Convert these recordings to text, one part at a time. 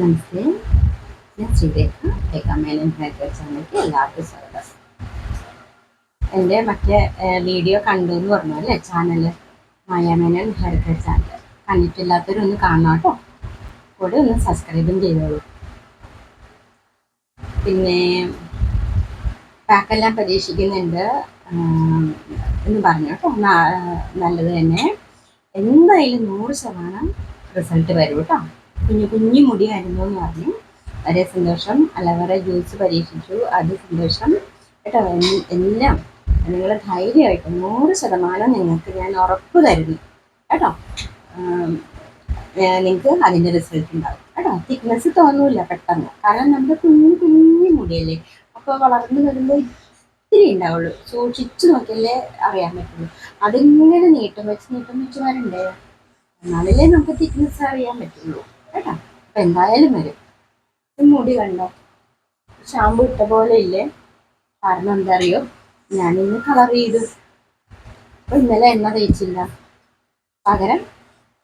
നമസ്തേ. ഞാൻ ശ്രീരേഖ ചാനലിലേക്ക് എല്ലാവർക്കും സ്വാഗതം. എന്റെ മറ്റേ വീഡിയോ കണ്ടു എന്ന് പറഞ്ഞു അല്ലേ? ചാനൽ മായാമേനൻ കെയർ ചാനൽ കണ്ടിട്ടില്ലാത്തവരൊന്ന് കാണണം കേട്ടോ. കൂടെ ഒന്ന് സബ്സ്ക്രൈബും ചെയ്തോളൂ. പിന്നെ പാക്കെല്ലാം പരീക്ഷിക്കുന്നുണ്ട്. എന്ന് പറഞ്ഞു കേട്ടോ. നല്ലത് തന്നെ. എന്തായാലും നൂറ് ശതമാനം റിസൾട്ട് വരും കേട്ടോ. കുഞ്ഞു കുഞ്ഞു മുടിയായിരുന്നു എന്ന് പറഞ്ഞു. വളരെ സന്തോഷം. അലവറ ജ്യൂസ് പരീക്ഷിച്ചു. അത് സന്തോഷം. കേട്ടോ എല്ലാം നിങ്ങൾ ധൈര്യമായിട്ട് നൂറ് ശതമാനം നിങ്ങൾക്ക് ഞാൻ ഉറപ്പ് തരുന്നു. കേട്ടോ? നിങ്ങൾക്ക് അതിന്റെ റിസൾട്ട് ഉണ്ടാവും. കേട്ടോ? തിക്നെസ് തോന്നൂല പെട്ടെന്ന്. കാരണം നമ്മുടെ കുഞ്ഞു കുഞ്ഞു മുടിയല്ലേ? അപ്പോൾ വളർന്നു വരുമ്പോൾ ഇത്തിരി ഉണ്ടാവുള്ളൂ. സൂക്ഷിച്ചു നോക്കിയല്ലേ അറിയാൻ പറ്റുള്ളൂ. അതിങ്ങനെ നീട്ടം വെച്ച് നീട്ടം വെച്ച് വരണ്ടേ? എന്നാലല്ലേ നമുക്ക് തിക്നെസ് അറിയാൻ പറ്റുള്ളൂ. കേട്ടോ? അപ്പൊ എന്തായാലും വരും. മുടി കണ്ടോ? ഷാമ്പു ഇട്ട പോലെ ഇല്ലേ? കാരണം എന്താ അറിയോ? ഞാനിന്ന് കളർ ചെയ്തു. അപ്പൊ ഇന്നലെ എണ്ണ തേച്ചില്ല. പകരം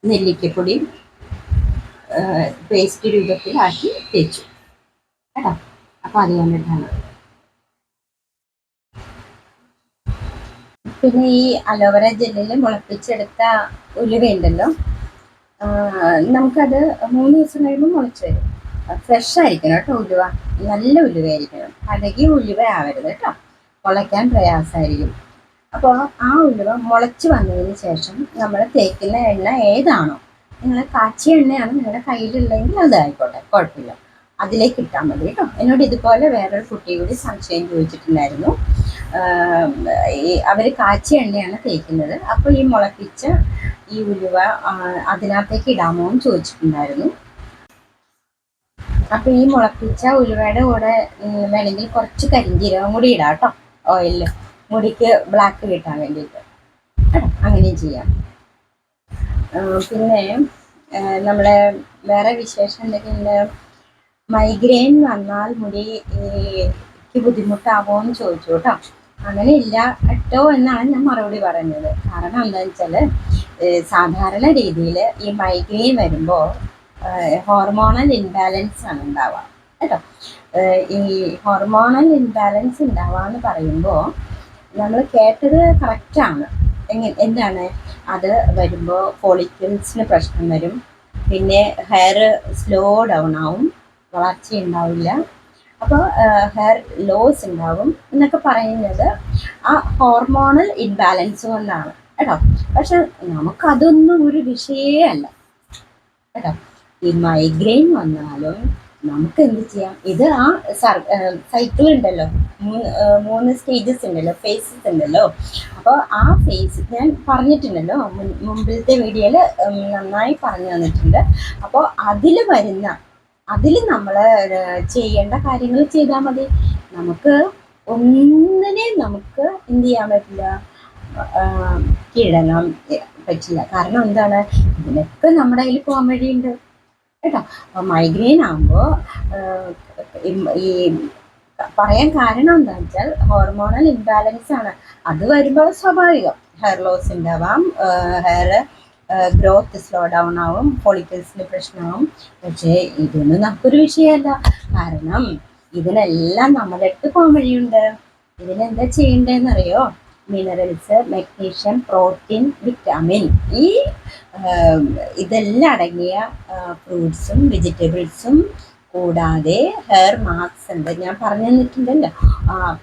നെല്ലിക്കപ്പൊടി പേസ്റ്റ് രൂപത്തിലാക്കി തേച്ചു. കേട്ടോ? അപ്പൊ അത് കണ്ടിട്ടാണ് പിന്നെ ഈ അലോവേര ജെല്ലിൽ മുളപ്പിച്ചെടുത്ത ഉലുവയുണ്ടല്ലോ? നമുക്കത് മൂന്ന് ദിവസം കഴിയുമ്പോൾ മുളച്ച് വരും. ഫ്രഷ് ആയിരിക്കണം കേട്ടോ ഉലുവ. നല്ല ഉലുവയായിരിക്കണം. അല്ലെങ്കിൽ ഉലുവ ആവരുത് കേട്ടോ. മുളയ്ക്കാൻ പ്രയാസമായിരിക്കും. അപ്പോൾ ആ ഉലുവ മുളച്ച് വന്നതിന് ശേഷം നമ്മൾ തേക്കുന്ന എണ്ണ ഏതാണോ? നിങ്ങൾ കാച്ചിയ എണ്ണയാണ് നിങ്ങളുടെ കയ്യിലുള്ളതെങ്കിൽ അതായിക്കോട്ടെ കുഴപ്പമില്ല. അതിലേക്ക് ഇട്ടാൽ മതി കേട്ടോ. എന്നോട് ഇതുപോലെ വേറൊരു കുട്ടി കൂടി സംശയം ചോദിച്ചിട്ടുണ്ടായിരുന്നു. അവർ കാച്ചിയ എണ്ണയാണ് തേക്കുന്നത്. അപ്പോൾ ഈ മുളപ്പിച്ച ഈ ഉലുവ അതിനകത്തേക്ക് ഇടാമോ എന്ന് ചോദിച്ചിട്ടുണ്ടായിരുന്നു. അപ്പോൾ ഈ മുളപ്പിച്ച ഉലുവയുടെ കൂടെ വേണമെങ്കിൽ കുറച്ച് കരിഞ്ചീരകം കൂടി ഇടാം കേട്ടോ. ഓയിലിൽ മുടിക്ക് ബ്ലാക്ക് കിട്ടാൻ വേണ്ടിയിട്ട്. കേട്ടോ അങ്ങനെയും ചെയ്യാം. പിന്നെ നമ്മളെ വേറെ വിശേഷം എന്തൊക്കെയുണ്ട്? മൈഗ്രെയിൻ വന്നാൽ മുടി ക്ക് ബുദ്ധിമുട്ടാവോ എന്ന് ചോദിച്ചു കേട്ടോ. അങ്ങനെ ഇല്ല കേട്ടോ എന്നാണ് ഞാൻ മറുപടി പറയുന്നത്. കാരണം എന്താണെന്ന് വെച്ചാൽ സാധാരണ രീതിയിൽ ഈ മൈഗ്രെയിൻ വരുമ്പോൾ ഹോർമോണൽ ഇൻബാലൻസ് ആണ് ഉണ്ടാവുക. കേട്ടോ? ഈ ഹോർമോണൽ ഇൻബാലൻസ് ഉണ്ടാവുക എന്ന് പറയുമ്പോൾ നമ്മൾ കേട്ടത് കറക്റ്റാണ് എങ്ങനെ എന്താണ്? അത് വരുമ്പോൾ ഫോളിക്കിൾസിന് പ്രശ്നം വരും. പിന്നെ ഹെയർ സ്ലോ ഡൗൺ ആവും. വളർച്ച ഉണ്ടാവില്ല. അപ്പോൾ ഹെയർ ലോസ് ഉണ്ടാവും എന്നൊക്കെ പറയുന്നത് ആ ഹോർമോണൽ ഇൻബാലൻസ് കൊണ്ടാണ് കേട്ടോ. പക്ഷെ നമുക്കതൊന്നും ഒരു വിഷയേ അല്ല. കേട്ടോ. ഈ മൈഗ്രെയിൻ വന്നാലും നമുക്ക് എന്ത് ചെയ്യാം? ഇത് ആ സൈക്കിൾ ഉണ്ടല്ലോ. മൂന്ന് മൂന്ന് സ്റ്റേജസ് ഉണ്ടല്ലോ ഫേസസ് ഉണ്ടല്ലോ. അപ്പോൾ ആ ഫേസ് ഞാൻ പറഞ്ഞിട്ടുണ്ടല്ലോ മുമ്പിലത്തെ വീഡിയോയിൽ നന്നായി പറഞ്ഞു തന്നിട്ടുണ്ട്. അപ്പോൾ അതിൽ വരുന്ന അതിൽ നമ്മൾ ചെയ്യേണ്ട കാര്യങ്ങൾ ചെയ്താൽ മതി. നമുക്ക് ഒന്നിനെ നമുക്ക് എന്ത് ചെയ്യാൻ പറ്റില്ല. കീഴടങ്ങാൻ പറ്റില്ല. കാരണം എന്താണ്? ഇതിനൊക്കെ നമ്മുടെ കയ്യിൽ പോകാൻ വഴിയുണ്ട്. കേട്ടോ? അപ്പം മൈഗ്രെയിൻ ആകുമ്പോൾ ഈ പറയാൻ കാരണം എന്താണെന്ന് വെച്ചാൽ ഹോർമോണൽ ഇംബാലൻസ് ആണ്. അത് വരുമ്പോൾ സ്വാഭാവികം. ഹെയർ ലോസ് ഉണ്ടാവാം ഹെയർ ഗ്രോത്ത് സ്ലോ ഡൗൺ ആവും പൊളിക്കൽസിന് പ്രശ്നമാവും. പക്ഷേ ഇതൊന്നും നമുക്കൊരു വിഷയമല്ല. കാരണം ഇതിനെല്ലാം നമ്മളെട്ട് പോകാൻ വഴിയുണ്ട്. ഇതിനെന്താ ചെയ്യേണ്ടതെന്നറിയോ? മിനറൽസ് മെഗ്നീഷ്യം പ്രോട്ടീൻ വിറ്റാമിൻ ഈ ഇതെല്ലാം അടങ്ങിയ ഫ്രൂട്ട്സും വെജിറ്റബിൾസും കൂടാതെ ഹെയർ മാസ്ക് ഉണ്ട്. ഞാൻ പറഞ്ഞു തന്നിട്ടുണ്ടല്ലോ.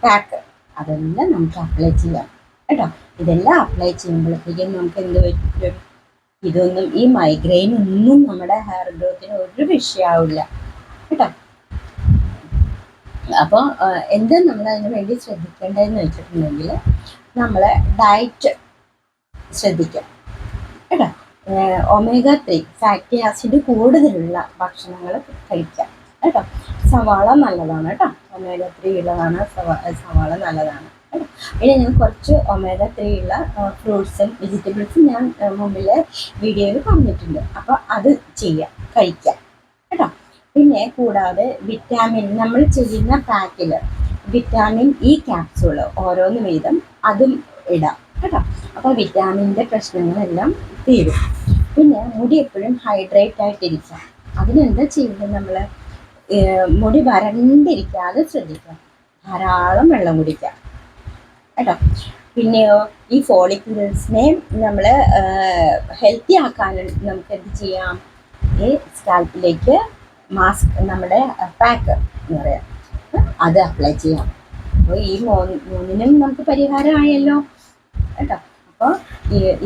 പാക്ക് അതെല്ലാം നമുക്ക് അപ്ലൈ ചെയ്യാം. കേട്ടോ? ഇതെല്ലാം അപ്ലൈ ചെയ്യുമ്പോഴത്തേക്കും നമുക്ക് എന്ത് പറ്റും? ഇതൊന്നും ഈ മൈഗ്രെയിൻ ഒന്നും നമ്മുടെ ഹെയർ ഗ്രോത്തിന് ഒരു വിഷയമാവില്ല കേട്ടോ? അപ്പോൾ എന്ത് നമ്മൾ അതിന് വേണ്ടി ശ്രദ്ധിക്കേണ്ടതെന്ന് വെച്ചിട്ടുണ്ടെങ്കിൽ നമ്മളെ ഡയറ്റ് ശ്രദ്ധിക്കാം കേട്ടോ? ഒമേഗ ത്രീ ഫാറ്റി ആസിഡ് കൂടുതലുള്ള ഭക്ഷണങ്ങൾ കഴിക്കാം കേട്ടോ. സവാള നല്ലതാണ് കേട്ടോ. ഒമേഗ ത്രീ ഉള്ളതാണ് സവാ സവാള നല്ലതാണ് കേട്ടോ. ഇനി ഞാൻ കുറച്ച് ഒമേഗ ത്രീ ഉള്ള ഫ്രൂട്ട്സും വെജിറ്റബിൾസും ഞാൻ മുമ്പിലെ വീഡിയോയിൽ പറഞ്ഞിട്ടുണ്ട്. അപ്പോൾ അത് ചെയ്യാം കഴിക്കാം കേട്ടോ. പിന്നെ കൂടാതെ വിറ്റാമിൻ നമ്മൾ ചെയ്യുന്ന പാക്കിൽ വിറ്റാമിൻ ഇ ക്യാപ്സൂൾ ഓരോന്ന് വീതം അതും ഇടാം കേട്ടോ. അപ്പോൾ വിറ്റാമിന്റെ പ്രശ്നങ്ങളെല്ലാം തീരും. പിന്നെ മുടി എപ്പോഴും ഹൈഡ്രേറ്റ് ആയിട്ടിരിക്കാം. അതിനെന്താ ചെയ്യുന്നത് നമ്മൾ മുടി വരണ്ടിരിക്കാതെ ശ്രദ്ധിക്കുക. ധാരാളം വെള്ളം കുടിക്കുക. കേട്ടോ? പിന്നെയോ ഈ ഫോളിക്കിൾസിനെ നമ്മൾ ഹെൽത്തി ആക്കാൻ നമുക്ക് എന്ത് ചെയ്യാം? ഈ സ്കാൽപ്പിലേക്ക് മാസ്ക് നമ്മുടെ പാക്ക് എന്ന് പറയാം. അത് അപ്ലൈ ചെയ്യാം. അപ്പോൾ ഈ മൂന്നിനും നമുക്ക് പരിഹാരമായല്ലോ. കേട്ടോ? അപ്പോൾ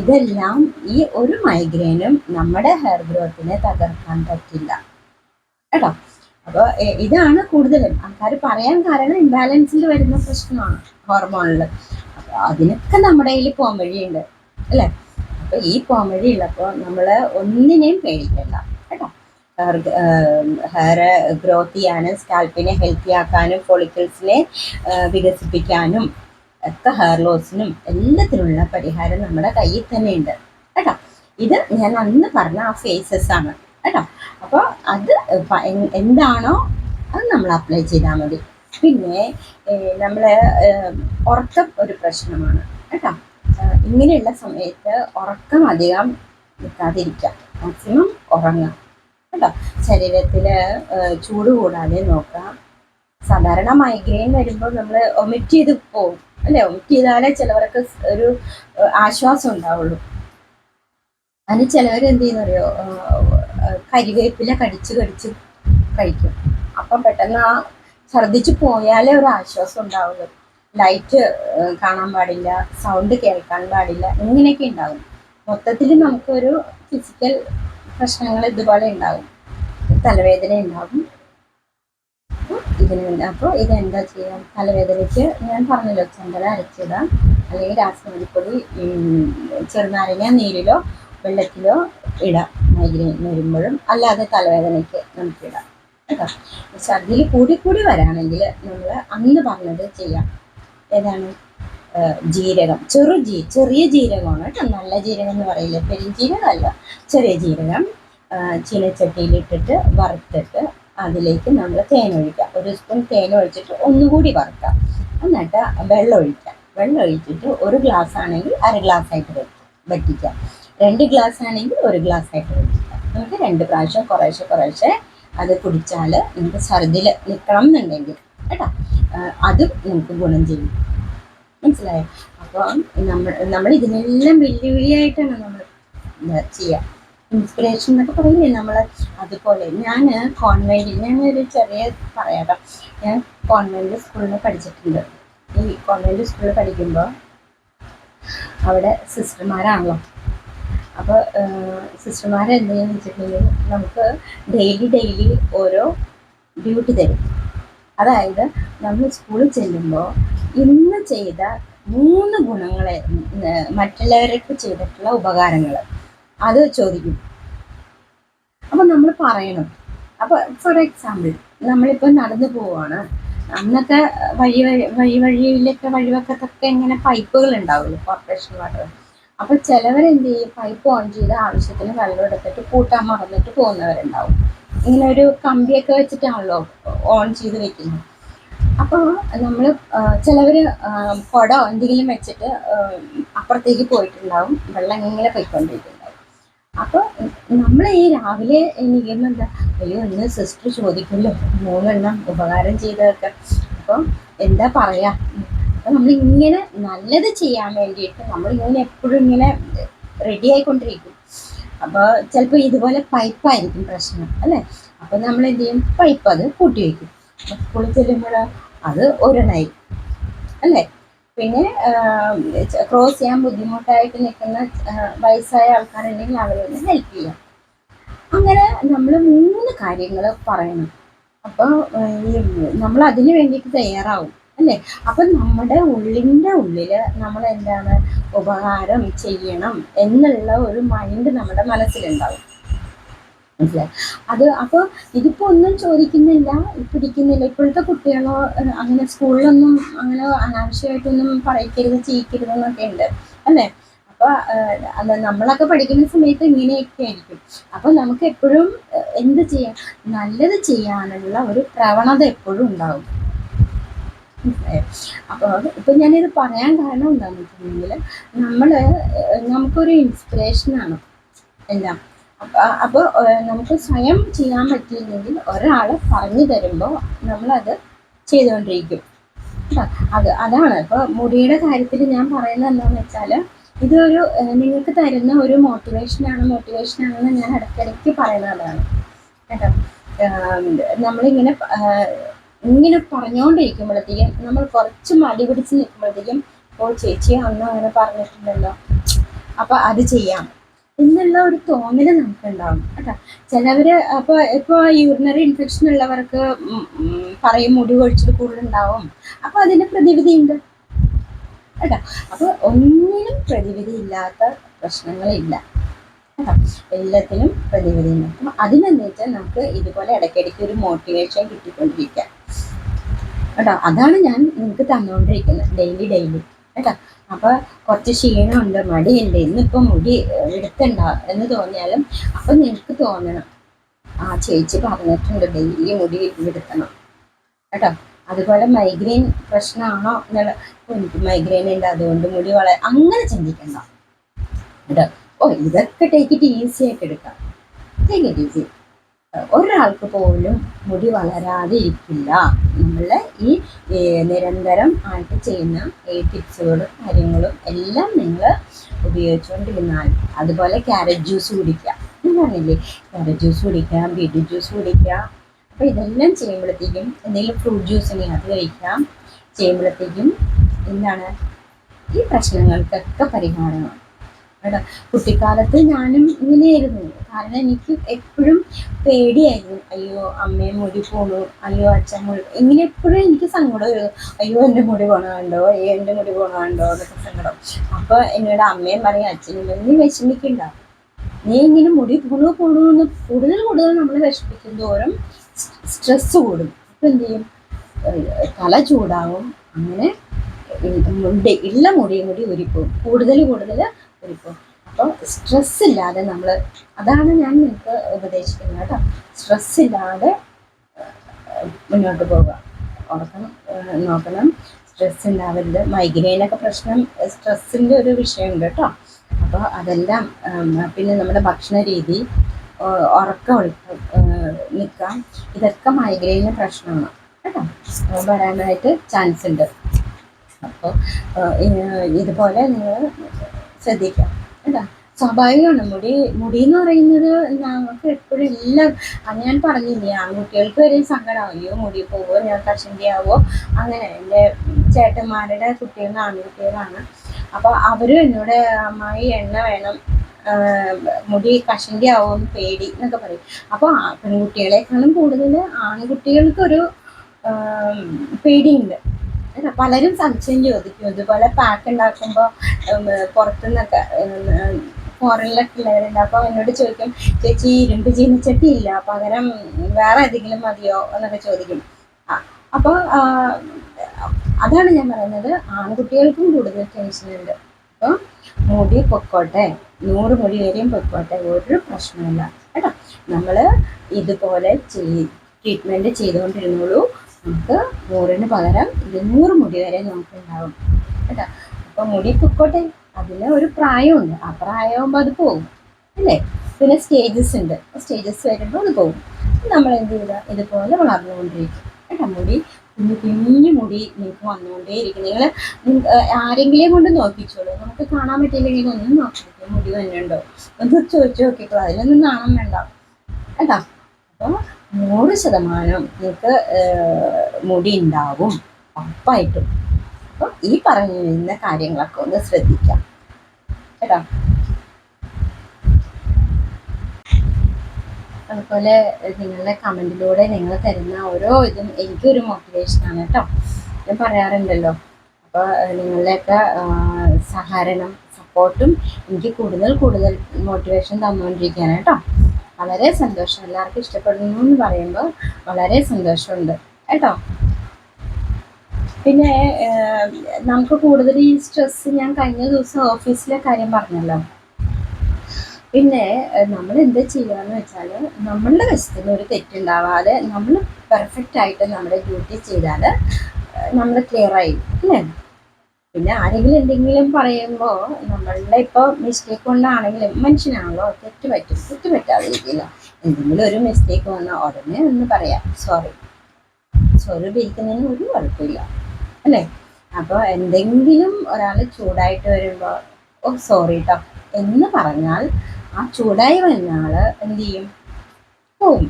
ഇതെല്ലാം ഈ ഒരു മൈഗ്രെയിനും നമ്മുടെ ഹെയർ ഗ്രോത്തിനെ തകർക്കാൻ പറ്റില്ല. കേട്ടോ? അപ്പോൾ ഇതാണ് കൂടുതലും. ആൾക്കാർ പറയാൻ കാരണം ഇംബാലൻസിൽ വരുന്ന പ്രശ്നമാണ് ഹോർമോണിൽ അപ്പോൾ അതിനൊക്കെ നമ്മുടെ കയ്യിൽ പോകാൻ വഴിയുണ്ട് അല്ലേ? അപ്പോൾ ഈ പോകാൻ വഴിയുള്ളപ്പോൾ നമ്മൾ ഒന്നിനെയും പേടിക്കണ്ട കേട്ടോ? ഹെയർ ഹെയർ ഗ്രോത്ത് ചെയ്യാനും സ്കാൽപ്പിനെ ഹെൽത്തി ആക്കാനും ഫോളിക്കിൾസിനെ വികസിപ്പിക്കാനും ഒക്കെ ഹെയർ ലോസിനും എല്ലാത്തിനുള്ള പരിഹാരം നമ്മുടെ കയ്യിൽ തന്നെ ഉണ്ട് കേട്ടോ? ഇത് ഞാൻ അന്ന് പറഞ്ഞ ആ ഫേസസ് ആണ് കേട്ടോ? അപ്പോൾ അത് എന്താണോ അത് നമ്മൾ അപ്ലൈ ചെയ്താൽ മതി. പിന്നെ നമ്മൾ ഉറക്കം ഒരു പ്രശ്നമാണ് കേട്ടോ. ഇങ്ങനെയുള്ള സമയത്ത് ഉറക്കം അധികം നിൽക്കാതിരിക്കുക. മാക്സിമം ഉറങ്ങുക കേട്ടോ. ശരീരത്തിൽ ചൂട് കൂടാതെ നോക്കുക. സാധാരണ മൈഗ്രെയിൻ വരുമ്പോൾ നമ്മൾ ഒമിറ്റ് ചെയ്ത് പോകും അല്ലേ? ഒമിറ്റ് ചെയ്താലേ ചിലവർക്ക് ഒരു ആശ്വാസം ഉണ്ടാവുള്ളൂ. അതിന് ചിലവർ എന്ത് ചെയ്യുന്നറിയോ കരിവേപ്പില കടിച്ച് കടിച്ച് കഴിക്കും. അപ്പം പെട്ടെന്ന് ആ ഛർദ്ദിച്ച് പോയാലേ ഒരു ആശ്വാസം ഉണ്ടാവുള്ളൂ. ലൈറ്റ് കാണാൻ പാടില്ല സൗണ്ട് കേൾക്കാൻ പാടില്ല ഇങ്ങനെയൊക്കെ ഉണ്ടാകും മൊത്തത്തിൽ നമുക്കൊരു ഫിസിക്കൽ പ്രശ്നങ്ങൾ ഇതുപോലെ ഉണ്ടാകും തലവേദന ഉണ്ടാകും ഇതിന് വേണ്ടി അപ്പോൾ ഇതെന്താ ചെയ്യാം? തലവേദനയ്ക്ക് ഞാൻ പറഞ്ഞല്ലോ ചന്ദന അരച്ചിടാം അല്ലെങ്കിൽ രാസമതിപ്പൊടി ചെറുനാരങ്ങ നീരിലോ വെള്ളത്തിലോ ഇടാം. മൈഗ്രെയിൻ വരുമ്പോഴും. അല്ലാതെ തലവേദനയ്ക്ക് നമുക്കിടാം കേട്ടോ? ഛർദിൽ കൂടി കൂടി വരാണെങ്കിൽ നമ്മൾ അന്ന് പറഞ്ഞത് ചെയ്യാം. ഏതാണ്? ജീരകം. ചെറു ജീ ചെറിയ ജീരകമാണ് കേട്ടോ. നല്ല ജീരകം എന്ന് പറയില്ല? പെരുംജീരകമല്ല ചെറിയ ജീരകം ചീനച്ചട്ടിയിലിട്ടിട്ട് വറുത്തിട്ട് അതിലേക്ക് നമ്മൾ തേൻ ഒഴിക്കുക ഒരു സ്പൂൺ തേൻ ഒഴിച്ചിട്ട് ഒന്നുകൂടി വറുക്കുക എന്നിട്ട് വെള്ളം ഒഴിക്കുക വെള്ളം ഒഴിച്ചിട്ട് ഒരു ഗ്ലാസ് ആണെങ്കിൽ അര ഗ്ലാസ് ആയിട്ട് വയ്ക്കുക വറ്റിക്കുക രണ്ട് ഗ്ലാസ് ആണെങ്കിൽ ഒരു ഗ്ലാസ് ആയിട്ട് കുടിക്കാം നമുക്ക് രണ്ട് പ്രാവശ്യം കുറേശ്ശെ കുറേശ്ശെ അത് കുടിച്ചാൽ നമുക്ക് ഛർദിൽ നിൽക്കണം എന്നുണ്ടെങ്കിൽ കേട്ടോ? അതും നമുക്ക് ഗുണം ചെയ്യും. മനസ്സിലായോ? അപ്പോൾ നമ്മൾ നമ്മൾ ഇതിനെല്ലാം വെല്ലുവിളിയായിട്ടാണ് നമ്മൾ ചെയ്യുക. ഇൻസ്പിറേഷൻ എന്നൊക്കെ പറയില്ലേ നമ്മൾ അതുപോലെ ഞാൻ കോൺവെന്റിൽ ഞാൻ ഒരു ചെറിയ പറയാട്ടോ. ഞാൻ കോൺവെന്റ് സ്കൂളിൽ പഠിച്ചിട്ടുണ്ട്. ഈ കോൺവെന്റ് സ്കൂളിൽ പഠിക്കുമ്പോൾ അവിടെ സിസ്റ്റർമാരാണല്ലോ അപ്പോൾ ചെയ്യുന്നു വെച്ചിട്ടുണ്ടെങ്കിൽ നമുക്ക് ഡെയിലി ഡെയിലി ഓരോ ഡ്യൂട്ടി തരും. അതായത് നമ്മൾ സ്കൂളിൽ ചെല്ലുമ്പോൾ ഇന്ന് ചെയ്ത മൂന്ന് ഗുണങ്ങളെ മറ്റുള്ളവർക്ക് ചെയ്തിട്ടുള്ള ഉപകാരങ്ങൾ. അത് ചോദിക്കും. അപ്പം നമ്മൾ പറയണം. അപ്പോൾ ഫോർ എക്സാമ്പിൾ നമ്മളിപ്പോൾ നടന്നു പോവാണ്. അന്നൊക്കെ വഴി വഴി വഴി വഴിയിലൊക്കെ വഴിവക്കത്തൊക്കെ ഇങ്ങനെ പൈപ്പുകൾ ഉണ്ടാവുള്ളൂ കോർപ്പറേഷൻ വാട്ടർ അപ്പോൾ ചിലവരെന്ത് ചെയ്യും? പൈപ്പ് ഓൺ ചെയ്ത് ആവശ്യത്തിന് വെള്ളം എടുത്തിട്ട് കൂട്ടാൻ മറന്നിട്ട് പോകുന്നവരുണ്ടാവും. ഇങ്ങനെ ഒരു കമ്പിയൊക്കെ വെച്ചിട്ടാണല്ലോ ഓൺ ചെയ്ത് വെക്കുന്നത്. അപ്പോൾ നമ്മൾ ചിലവർ കുടോ എന്തെങ്കിലും വെച്ചിട്ട് അപ്പുറത്തേക്ക് പോയിട്ടുണ്ടാവും. വെള്ളം ഇങ്ങനെ പോയിക്കൊണ്ടിരിക്കുന്നുണ്ടാവും അപ്പോൾ നമ്മൾ ഈ രാവിലെ എനിക്കുമ്പോൾ എന്താ അയ്യോ ഇന്ന് സിസ്റ്റർ ചോദിക്കുമല്ലോ. മൂന്നെണ്ണം ഉപകാരം ചെയ്തതൊക്കെ. അപ്പോൾ എന്താ പറയാ? അപ്പോൾ നമ്മളിങ്ങനെ നല്ലത് ചെയ്യാൻ വേണ്ടിയിട്ട് നമ്മളിങ്ങനെ എപ്പോഴും ഇങ്ങനെ റെഡി ആയിക്കൊണ്ടിരിക്കും. അപ്പോൾ ചിലപ്പോൾ ഇതുപോലെ പൈപ്പായിരിക്കും പ്രശ്നം അല്ലേ? അപ്പോൾ നമ്മൾ എന്ത് ചെയ്യും? പൈപ്പ് അത് കൂട്ടി വയ്ക്കും സ്കൂളിൽ ചെല്ലുമ്പോൾ അത് ഒരെണ്ണായി അല്ലേ? പിന്നെ ക്രോസ് ചെയ്യാൻ ബുദ്ധിമുട്ടായിട്ട് നിൽക്കുന്ന വയസ്സായ ആൾക്കാരുണ്ടെങ്കിൽ അവരൊന്ന് ഹെൽപ്പ് ചെയ്യാം. അങ്ങനെ നമ്മൾ മൂന്ന് കാര്യങ്ങൾ പറയണം. അപ്പോൾ നമ്മൾ അതിന് വേണ്ടിയിട്ട് തയ്യാറാവും. അല്ലേ? അപ്പം നമ്മുടെ ഉള്ളിന്റെ ഉള്ളിൽ നമ്മൾ എന്താണ് ഉപകാരം ചെയ്യണം എന്നുള്ള ഒരു മൈൻഡ് നമ്മുടെ മനസ്സിലുണ്ടാവും. അത് അപ്പോൾ ഇതിപ്പോ ഒന്നും ചോദിക്കുന്നില്ല. പിടിക്കുന്നില്ല ഇപ്പോഴത്തെ കുട്ടികളോ അങ്ങനെ സ്കൂളിലൊന്നും അങ്ങനെ അനാവശ്യമായിട്ടൊന്നും പറയിക്കരുത് ചെയ്യിക്കരുത് എന്നൊക്കെ ഉണ്ട്. അല്ലേ? അപ്പോൾ നമ്മളൊക്കെ പഠിക്കുന്ന സമയത്ത് ഇങ്ങനെയൊക്കെ ആയിരിക്കും. അപ്പോൾ നമുക്ക് എപ്പോഴും എന്ത് ചെയ്യാം? നല്ലത് ചെയ്യാനുള്ള ഒരു പ്രവണത എപ്പോഴും ഉണ്ടാവും. അപ്പോൾ ഇപ്പം ഞാനിത് പറയാൻ കാരണം എന്താണെന്ന് വെച്ചിട്ടുണ്ടെങ്കിൽ നമ്മൾ നമുക്കൊരു ഇൻസ്പിറേഷനാണ് എല്ലാം അപ്പോൾ നമുക്ക് സ്വയം ചെയ്യാൻ പറ്റിയില്ലെങ്കിൽ ഒരാൾ പറഞ്ഞു തരുമ്പോൾ നമ്മളത് ചെയ്തുകൊണ്ടിരിക്കും അത് അതാണ്. ഇപ്പോൾ മുടിയുടെ കാര്യത്തിൽ ഞാൻ പറയുന്നത് എന്താണെന്ന് വെച്ചാൽ ഇതൊരു നിങ്ങൾക്ക് തരുന്ന ഒരു മോട്ടിവേഷനാണ് മോട്ടിവേഷനാണെന്ന് ഞാൻ ഇടയ്ക്കിടയ്ക്ക് പറയുന്നതാണ് കേട്ടോ? നമ്മളിങ്ങനെ ഇങ്ങനെ പറഞ്ഞുകൊണ്ടിരിക്കുമ്പോഴത്തേക്കും നമ്മൾ കുറച്ച് മടി പിടിച്ച് നിൽക്കുമ്പോഴത്തേക്കും ഓ ചേച്ചി അന്ന് അങ്ങനെ പറഞ്ഞിട്ടുണ്ടല്ലോ. അപ്പോൾ അത് ചെയ്യാം. എന്നുള്ള ഒരു തോന്നൽ നമുക്കുണ്ടാവും കേട്ടോ. ചിലവര് അപ്പോൾ ഇപ്പോൾ യൂറിനറി ഇൻഫെക്ഷൻ ഉള്ളവർക്ക് പറയും മുടി കൊഴിച്ചിട്ട് കൂടുതലുണ്ടാവും. അപ്പോൾ അതിന് പ്രതിവിധി ഉണ്ട് കേട്ടോ. അപ്പോൾ ഒന്നിനും പ്രതിവിധി ഇല്ലാത്ത പ്രശ്നങ്ങളില്ല എല്ലാത്തിനും പ്രതിവിധി ഉണ്ട്. അപ്പം അതിനെന്ന് വെച്ചാൽ നമുക്ക് ഇതുപോലെ ഇടയ്ക്കിടയ്ക്ക് ഒരു മോട്ടിവേഷൻ കിട്ടിക്കൊണ്ടിരിക്കാം കേട്ടോ? അതാണ് ഞാൻ നിങ്ങൾക്ക് തന്നുകൊണ്ടിരിക്കുന്നത് ഡെയിലി ഡെയിലി കേട്ടോ? അപ്പോൾ കുറച്ച് ക്ഷീണമുണ്ട് മടിയുണ്ട്. ഇന്നിപ്പോൾ മുടി എടുത്തണ്ട എന്ന് തോന്നിയാലും അപ്പം നിങ്ങൾക്ക് തോന്നണം. ആ ചേച്ചി പറഞ്ഞിട്ടുണ്ട് ഡെയിലി മുടി എടുക്കണം. കേട്ടോ? അതുപോലെ മൈഗ്രെയിൻ പ്രശ്നമാണോ എന്നുള്ള എനിക്ക് മൈഗ്രെയിൻ ഉണ്ട് അതുകൊണ്ട് മുടി വളരെ അങ്ങനെ ചിന്തിക്കണ്ട. കേട്ടോ? ഓ ഇതൊക്കെ ടേക്ക് ഇറ്റ് ഈസി ആയിട്ട് എടുക്കാം. ടേക്ക് ഇറ്റ് ഈസി ഒരാൾക്ക് പോലും മുടി വളരാതെ ഇരിക്കില്ല നമ്മൾ ഈ നിരന്തരം ആയിട്ട് ചെയ്യുന്ന ഈ ടിപ്സുകളും കാര്യങ്ങളും എല്ലാം നിങ്ങൾ ഉപയോഗിച്ചുകൊണ്ടിരുന്നാൽ അതുപോലെ ക്യാരറ്റ് ജ്യൂസ് കുടിക്കുക. ഞാൻ പറഞ്ഞില്ലേ ക്യാരറ്റ് ജ്യൂസ് കുടിക്കാം ബീറ്റ് ജ്യൂസ് കുടിക്കാം അപ്പോൾ ഇതെല്ലാം ചെയ്യുമ്പോഴത്തേക്കും എന്തെങ്കിലും ഫ്രൂട്ട് ജ്യൂസ് ഇനി അത് കഴിക്കാം ചെയ്യുമ്പോഴത്തേക്കും എന്താണ്? ഈ പ്രശ്നങ്ങൾക്കൊക്കെ പരിഹാരമാണ്. കേട്ടോ കുട്ടിക്കാലത്ത് ഞാനും ഇങ്ങനെയായിരുന്നു. കാരണം എനിക്ക് എപ്പോഴും പേടിയായിരുന്നു. അയ്യോ അമ്മയെ മുടി പോണു അയ്യോ അച്ഛൻ മുടി ഇങ്ങനെ എപ്പോഴും എനിക്ക് സങ്കടം വരും അയ്യോ എന്റെ മുടി പോണുണ്ടോ അയ്യോ എന്റെ മുടി പോണുണ്ടോ എന്നൊക്കെ സങ്കടം. അപ്പോൾ എന്നോട് അമ്മയും പറയും അച്ഛനും നീ വിഷമിക്കണ്ട. നീ ഇങ്ങനെ മുടി പോണു പോണു എന്ന് കൂടുതൽ കൂടുതൽ നമ്മൾ വിഷമിക്കും തോറും സ്ട്രെസ് കൂടും. അപ്പം എന്ത് ചെയ്യും? തല ചൂടാവും. അങ്ങനെ മുടി ഉള്ള മുടിയും കൂടി ഉരിപ്പോവും കൂടുതൽ കൂടുതൽ ഇപ്പോൾ അപ്പോൾ സ്ട്രെസ് ഇല്ലാതെ നമ്മൾ അതാണ് ഞാൻ നിങ്ങൾക്ക് ഉപദേശിക്കുന്നത് കേട്ടോ. സ്ട്രെസ് ഇല്ലാതെ മുന്നോട്ട് പോവുക. ഉറക്കം നോക്കണം. സ്ട്രെസ് ഉണ്ടാവരുത് മൈഗ്രെയിനൊക്കെ പ്രശ്നം സ്ട്രെസ്സിന്റെ ഒരു വിഷയമുണ്ട് കേട്ടോ. അപ്പോൾ അതെല്ലാം പിന്നെ നമ്മുടെ ഭക്ഷണ രീതി ഉറക്കം നിൽക്കാം ഇതൊക്കെ മൈഗ്രെയിന് പ്രശ്നമാണ് കേട്ടോ. വരാനായിട്ട് ചാൻസ് ഉണ്ട്. അപ്പോൾ ഇതുപോലെ നിങ്ങൾ ശ്രദ്ധിക്കാം. കേട്ടോ? സ്വാഭാവികമാണ്. മുടി മുടി എന്ന് പറയുന്നത് ഞങ്ങൾക്ക് എപ്പോഴും എല്ലാം അത് ഞാൻ പറഞ്ഞില്ലേ ആൺകുട്ടികൾക്ക് വരെ സങ്കടം. അയ്യോ മുടി പോവോ ഞാൻ കഷണ്ടി ആവോ? അങ്ങനെ എന്റെ ചേട്ടന്മാരുടെ കുട്ടികൾ ആൺകുട്ടികളാണ് അപ്പോൾ അവരും എന്നോട് അമ്മായി എണ്ണ വേണം. മുടി കഷണ്ടി ആവും പേടി എന്നൊക്കെ പറയും. അപ്പോൾ പെൺകുട്ടികളെക്കാളും കൂടുതൽ ആൺകുട്ടികൾക്കൊരു പേടിയുണ്ട്. പലരും സംശയം ചോദിക്കും. ഇതുപോലെ പാക്ക് ഉണ്ടാക്കുമ്പോൾ പുറത്തുനിന്നൊക്കെ ഫോറിനിലൊക്കെ ഉള്ളവരുണ്ട് അപ്പോൾ എന്നോട് ചോദിക്കും ചേച്ചി ഇരുമ്പ് ചീനച്ചട്ടി ഇല്ല. പകരം വേറെ ഏതെങ്കിലും മതിയോ? എന്നൊക്കെ ചോദിക്കും. അപ്പോൾ അതാണ് ഞാൻ പറയുന്നത്. ആൺകുട്ടികൾക്കും കൂടുതൽ ടെൻഷനുണ്ട് അപ്പോൾ മുടി പൊക്കോട്ടെ നൂറ് മുടി വരെയും പൊക്കോട്ടെ ഒരു പ്രശ്നമില്ല കേട്ടോ? നമ്മൾ ഇതുപോലെ ചെയ് ട്രീറ്റ്മെന്റ് ചെയ്തുകൊണ്ടിരുന്നോളൂ. നമുക്ക് നൂറിന് പകരം ഇരുന്നൂറ് മുടി വരെ നമുക്ക് ഉണ്ടാവും കേട്ടോ? അപ്പൊ മുടി പൊക്കോട്ടെ. അതിന് ഒരു പ്രായമുണ്ട്. ആ പ്രായമാകുമ്പോൾ അത് പോകും. അല്ലേ? പിന്നെ സ്റ്റേജസ് ഉണ്ട്. സ്റ്റേജസ് വരുമ്പോൾ അത് പോകും. നമ്മൾ എന്ത് ചെയ്യുക? ഇതുപോലെ വളർന്നുകൊണ്ടിരിക്കും. കേട്ടോ? മുടി കുഞ്ഞു കുഞ്ഞു മുടി നിങ്ങൾക്ക് വന്നുകൊണ്ടേയിരിക്കും. നിങ്ങൾ ആരെങ്കിലും കൊണ്ട് നോക്കിച്ചോളൂ. നമുക്ക് കാണാൻ പറ്റിയില്ലെങ്കിൽ ഒന്നും നോക്കിക്കോ മുടി തന്നെ ഉണ്ടോ ഒന്ന് ചോദിച്ചു നോക്കിക്കോളൂ. അതിലൊന്നും കാണാൻ വേണ്ട. കേട്ടോ? അപ്പോൾ നൂറ് ശതമാനം നിങ്ങൾക്ക് മുടി ഉണ്ടാവും ഉറപ്പായിട്ടും. അപ്പം ഈ പറഞ്ഞിരുന്ന കാര്യങ്ങളൊക്കെ ഒന്ന് ശ്രദ്ധിക്കാം. കേട്ടോ? അതുപോലെ നിങ്ങളുടെ കമന്റിലൂടെ നിങ്ങൾ തരുന്ന ഓരോ ഇതും എനിക്കൊരു മോട്ടിവേഷനാണ് കേട്ടോ. ഞാൻ പറയാറുണ്ടല്ലോ. അപ്പോൾ നിങ്ങളുടെയൊക്കെ സഹകരണം സപ്പോർട്ടും എനിക്ക് കൂടുതൽ കൂടുതൽ മോട്ടിവേഷൻ തന്നുകൊണ്ടിരിക്കുകയാണ് കേട്ടോ. വളരെ സന്തോഷം. എല്ലാവർക്കും ഇഷ്ടപ്പെടുന്നു എന്ന് പറയുമ്പോൾ വളരെ സന്തോഷമുണ്ട്. കേട്ടോ? പിന്നെ നമുക്ക് കൂടുതൽ ഈ സ്ട്രെസ് ഞാൻ കഴിഞ്ഞ ദിവസം ഓഫീസിലെ കാര്യം പറഞ്ഞല്ലോ. പിന്നെ നമ്മൾ എന്താ ചെയ്യുകയെന്ന് വെച്ചാൽ നമ്മളുടെ വശത്തിന് ഒരു തെറ്റുണ്ടാവാതെ നമ്മൾ പെർഫെക്റ്റ് ആയിട്ട് നമ്മുടെ ഡ്യൂട്ടി ചെയ്താൽ നമ്മൾ ക്ലിയർ ആയി. അല്ലേ? പിന്നെ ആരെങ്കിലും എന്തെങ്കിലും പറയുമ്പോൾ നമ്മളുടെ ഇപ്പോൾ മിസ്റ്റേക്ക് കൊണ്ടാണെങ്കിലും മനുഷ്യനാണല്ലോ തെറ്റ് പറ്റും തെറ്റ് പറ്റാതെ രീതിയില്ല എന്തെങ്കിലും ഒരു മിസ്റ്റേക്ക് വന്നാൽ ഉടനെ ഒന്ന് പറയാം സോറി സോറി ഉപയോഗിക്കുന്നതിന് ഒരു കുഴപ്പമില്ല. അല്ലേ? അപ്പോൾ എന്തെങ്കിലും ഒരാൾ ചൂടായിട്ട് വരുമ്പോൾ ഓ സോറി കേട്ടോ എന്ന് പറഞ്ഞാൽ ആ ചൂടായി വരുന്ന ആൾ എന്ത് ചെയ്യും? പോവും.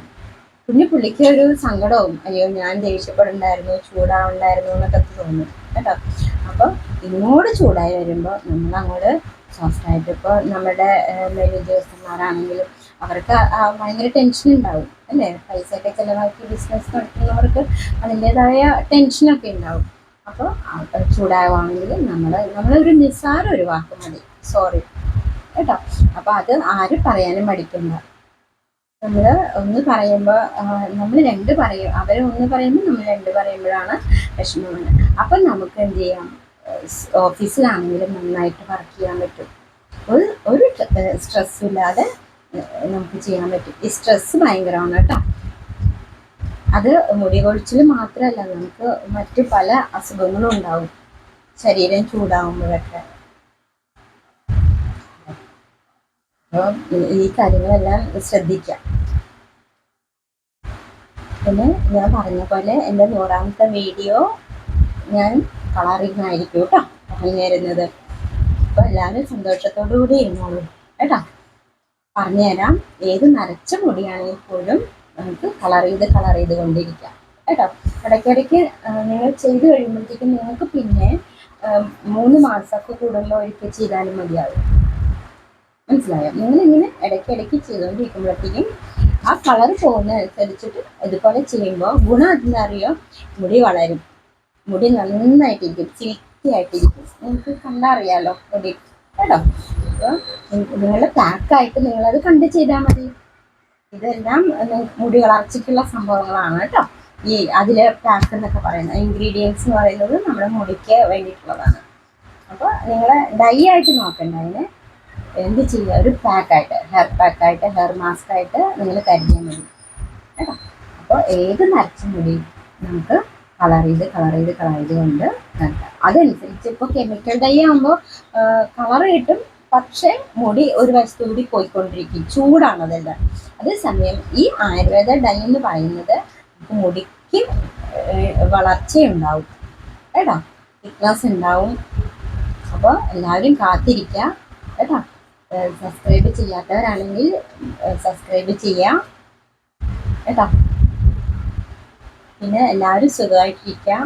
കുഞ്ഞു പുള്ളിക്ക് ഒരു സങ്കടവും അയ്യോ ഞാൻ ദേഷ്യപ്പെടുന്നുണ്ടായിരുന്നു ചൂടാവുണ്ടായിരുന്നു എന്നൊക്കെ തോന്നും. കേട്ടോ? അപ്പോൾ ഇങ്ങോട്ട് ചൂടായി വരുമ്പോൾ നമ്മൾ അങ്ങോട്ട് സോഫ്റ്റ് ആയിട്ട് ഇപ്പോൾ നമ്മുടെ ഉദ്യോഗസ്ഥന്മാരാണെങ്കിലും അവർക്ക് ഭയങ്കര ടെൻഷൻ ഉണ്ടാവും അല്ലേ? പൈസ ഒക്കെ ചിലവാക്കി ബിസിനസ് നടത്തുന്നവർക്ക് അതിന്റെതായ ടെൻഷനൊക്കെ ഉണ്ടാവും അപ്പോൾ ചൂടാവുകയാണെങ്കിൽ നമ്മൾ നമ്മളൊരു നിസ്സാരം ഒരു വാക്ക് മതി. സോറി കേട്ടോ? അപ്പോൾ അത് ആരും പറയാനും പഠിക്കണ്ട നമ്മൾ ഒന്ന് പറയുമ്പോൾ നമ്മൾ രണ്ട് പറയും. അവർ ഒന്ന് പറയുമ്പോൾ നമ്മൾ രണ്ട് പറയുമ്പോഴാണ് വിഷമമാണ് അപ്പം നമുക്ക് എന്ത് ചെയ്യാം? ഓഫീസിലാണെങ്കിലും നന്നായിട്ട് വർക്ക് ചെയ്യാൻ പറ്റും. ഒരു ഒരു സ്ട്രെസ്സും ഇല്ലാതെ നമുക്ക് ചെയ്യാൻ പറ്റും. ഈ സ്ട്രെസ് ഭയങ്കരമാണ് കേട്ടോ. അത് മുടി കൊഴിച്ചിൽ മാത്രമല്ല നമുക്ക് മറ്റു പല അസുഖങ്ങളും ഉണ്ടാവും. ശരീരം ചൂടാവുമ്പോഴൊക്കെ. അപ്പോൾ ഈ കാര്യങ്ങളെല്ലാം ശ്രദ്ധിക്കാം പിന്നെ ഞാൻ പറഞ്ഞ പോലെ എന്റെ നൂറാമത്തെ വീഡിയോ ഞാൻ കളറിംഗ് ആയിരിക്കും കേട്ടോ പറഞ്ഞു തരുന്നത് അപ്പോൾ എല്ലാവരും സന്തോഷത്തോടു കൂടി ഇരുന്നോളൂ കേട്ടോ. പറഞ്ഞുതരാം ഏത് നരച്ച മുടിയാണെങ്കിൽ പോലും നമുക്ക് കളർ ചെയ്ത് കളർ ചെയ്ത് കൊണ്ടിരിക്കാം കേട്ടോ. ഇടയ്ക്കിടയ്ക്ക് നിങ്ങൾ ചെയ്ത് കഴിയുമ്പോഴത്തേക്കും നിങ്ങൾക്ക് പിന്നെ മൂന്ന് മാസമൊക്കെ കൂടുമ്പോൾ ഒരിക്കൽ ചെയ്താലും മതിയാവും. മനസ്സിലായോ? നിങ്ങളിങ്ങനെ ഇടയ്ക്ക് ചെയ്തുകൊണ്ടിരിക്കുമ്പോഴത്തേക്കും ആ കളർ പോകുന്നതനുസരിച്ചിട്ട് ഇതുപോലെ ചെയ്യുമ്പോൾ ഗുണം എന്താറിയോ മുടി വളരും. മുടി നന്നായിട്ടിരിക്കും സിൽക്കി ആയിട്ടിരിക്കും. നിങ്ങൾക്ക് കണ്ടറിയാലോ മുടി. കേട്ടോ? അപ്പോൾ നിങ്ങളുടെ പാക്കായിട്ട് നിങ്ങളത് കണ്ട് ചെയ്താൽ മതി. ഇതെല്ലാം മുടി വളർച്ചയ്ക്കുള്ള സംഭവങ്ങളാണ് കേട്ടോ. ഈ അതിലെ പാക്ക് എന്നൊക്കെ പറയുന്നത്. ഇൻഗ്രീഡിയൻസ് എന്ന് പറയുന്നത് നമ്മുടെ മുടിക്ക് വേണ്ടിയിട്ടുള്ളതാണ്. അപ്പോൾ നിങ്ങൾ ഡൈ ആയിട്ട് നോക്കണ്ട. അതിന് എന്ത് ചെയ്യുക ഒരു പാക്കായിട്ട് ഹെയർ പാക്കായിട്ട് ഹെയർ മാസ്ക് ആയിട്ട് നിങ്ങൾ കരുതിയാൽ മതി. കേട്ടോ? അപ്പോൾ ഏത് നരച്ച മുടി നമുക്ക് കളർ ചെയ്ത് കളർ ചെയ്ത് കളർ ചെയ്ത് കൊണ്ട് അതനുസരിച്ച് ഇപ്പോൾ കെമിക്കൽ ഡൈ ആകുമ്പോൾ കളർ കിട്ടും. പക്ഷേ മുടി ഒരു വശത്തുകൂടി പോയിക്കൊണ്ടിരിക്കും. ചൂടാണ് അതെല്ലാം. അതേസമയം ഈ ആയുർവേദ ഡൈ എന്ന് പറയുന്നത് മുടിക്ക് വളർച്ചയുണ്ടാവും. കേട്ടോ? തിക്നസ് ഉണ്ടാവും. അപ്പോൾ എല്ലാവരും കാത്തിരിക്കുക. കേട്ടോ? സബ്സ്ക്രൈബ് ചെയ്യാത്തവരാണെങ്കിൽ സബ്സ്ക്രൈബ് ചെയ്യാം. കേട്ടോ? പിന്നെ എല്ലാവരും സുഖമായിട്ടിരിക്കാം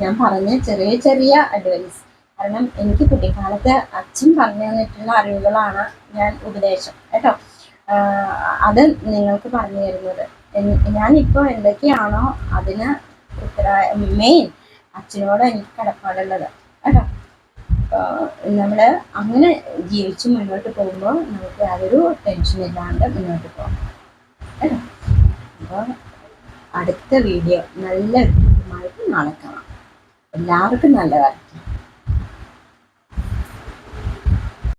ഞാൻ പറഞ്ഞ ചെറിയ ചെറിയ അഡ്വൈസ് കാരണം എനിക്ക് കുട്ടിക്കാലത്ത് അച്ഛൻ പറഞ്ഞു തന്നിട്ടുള്ള അറിവുകളാണ് ഞാൻ ഉപദേശം. കേട്ടോ? അത് നിങ്ങൾക്ക് പറഞ്ഞു തരുന്നത്. ഞാനിപ്പോൾ എന്തൊക്കെയാണോ അതിന് ഉത്തര മെയിൻ അച്ഛനോട് എനിക്ക് കടപ്പാടുള്ളത്. നമ്മൾ അങ്ങനെ ജീവിച്ച് മുന്നോട്ട് പോകുമ്പോൾ നമുക്ക് യാതൊരു ടെൻഷൻ ഇല്ലാണ്ട് മുന്നോട്ട് പോകാം അപ്പോൾ അടുത്ത വീഡിയോ നല്ല നാളെ കാണാം. എല്ലാവർക്കും നല്ലതായിരിക്കും